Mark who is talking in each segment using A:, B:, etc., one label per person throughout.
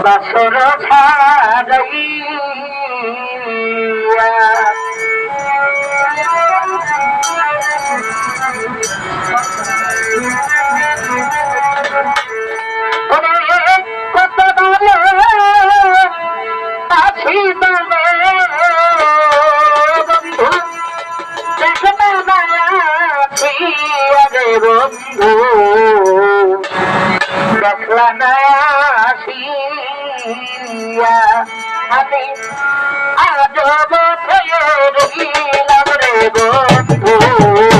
A: বসর ছাড়াইয়া কত ভালো আছি তবে বন্ধু দেখতে আছি আরে বন্ধু দেখলাম দিয়া আমি আজ বসে রহিলাম রে গো।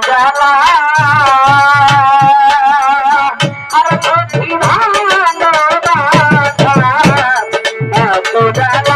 A: জালা আর সত্যি ভালো এত জালা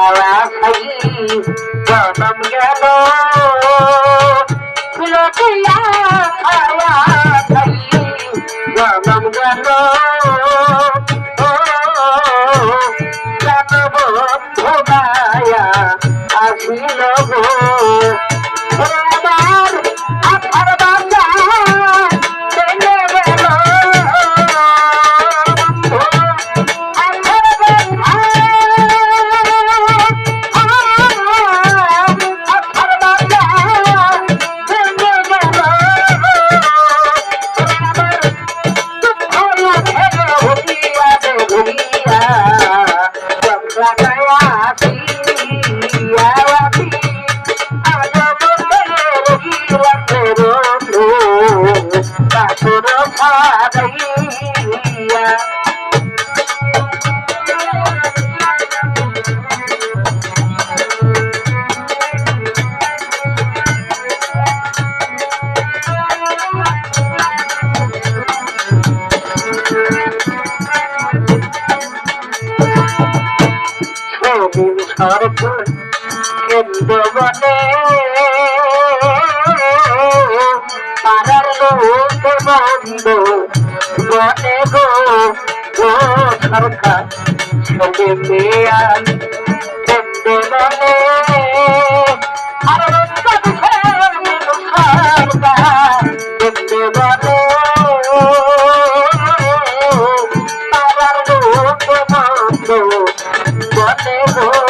A: Alas, I'm you. বনে পাড়ার লোক বন্ধু বনে গো গো সরকার ছেলে মেয়া কেন্দ্র বনে আর কেন্দ্র বনে পাড়ার লোক বন্ধু বনে গো